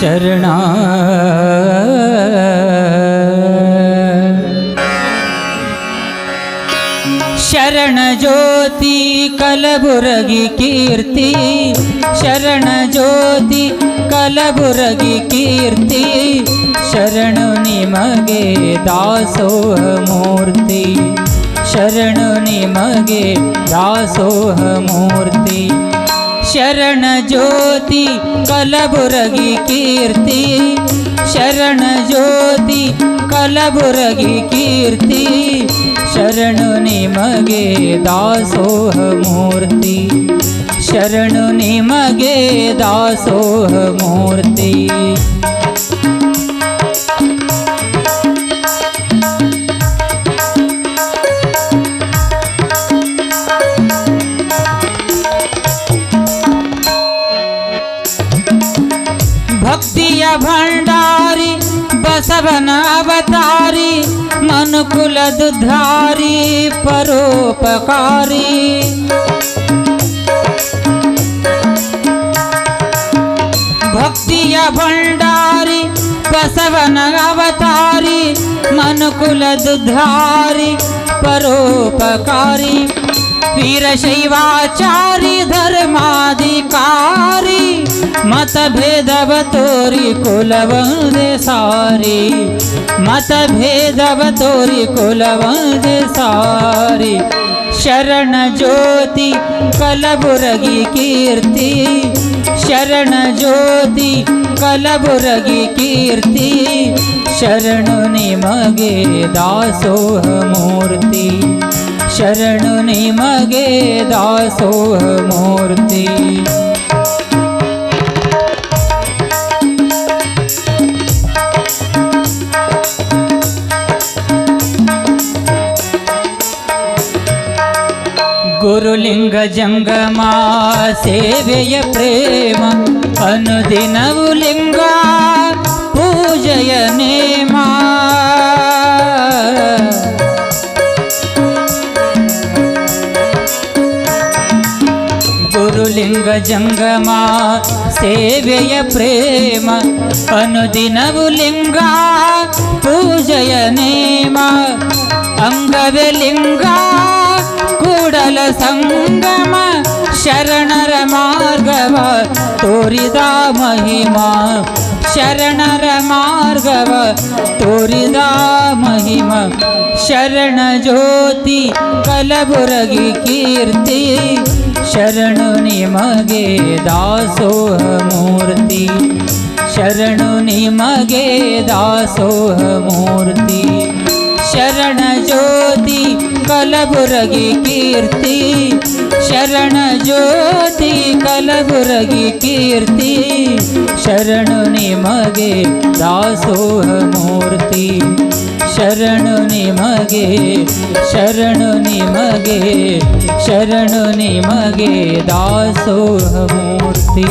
शरणा। शरणज्योति कलबुरगि कीर्ति। शरणज्योति कलबुरगि कीर्ति। शरणु निमगे दासोहमूर्ति शरणु निमगे दासोहमूर्ति शरण ज्योति कलबुरगी कीर्ति। शरण ज्योति कलबुरगी कीर्ति। शरणु निमगे दासोह मूर्ति। शरणनी निमगे दासोह मूर्ति। भक्तिय भण्डारी अवतारीकुलि भक्ति भण्डारी बसव न अवतरि मनुकुल दुधारी वीरशैवाचार्य मतभेदवोरि कुलवन्दे सारी। मतभेदोरि कुलवन्दे सारी। शरण ज्योति कलभुर कीर्ति। शरण ज्योति कलभुर कीर्ति। शरणनी मगेदासो मूर्ति। शरणनी मगेदासो मूर्ति। ಗುರುಲಿಂಗ ಜಂಗಮ ಸೇವೆಯ ಪ್ರೇಮ ಅನುದಿನವು ಲಿಂಗ ಪೂಜೆಯ ನೇಮ ಗುರುಲಿಂಗ ಜಂಗಮ ಸೇವೆಯ ಪ್ರೇಮ ಅನುದಿನವು ಲಿಂಗ ಪೂಜೆಯ ನೇಮ ಅಂಗವೇ ಲಿಂಗ सङ्गम शरणर मार्गव तोरिदा महिमा। शरणर मार्गव तोरिदा महिमा। शरण ज्योति कलभुरी कीर्ति। शरणु निमगे दासोह मूर्ति। शरणु निमगे दासोह मूर्ति। ಕಲಬುರಗಿ ಕೀರ್ತಿ ಶರಣ ಜ್ಯೋತಿ ಕಲಬುರಗಿ ಕೀರ್ತಿ ಶರಣು ನಿಮಗೆ ದಾಸೋಹ ಮೂರ್ತಿ ಶರಣು ನಿಮಗೆ ಶರಣು ನಿಮಗೆ ಶರಣು ನಿಮಗೆ ದಾಸೋಹ ಮೂರ್ತಿ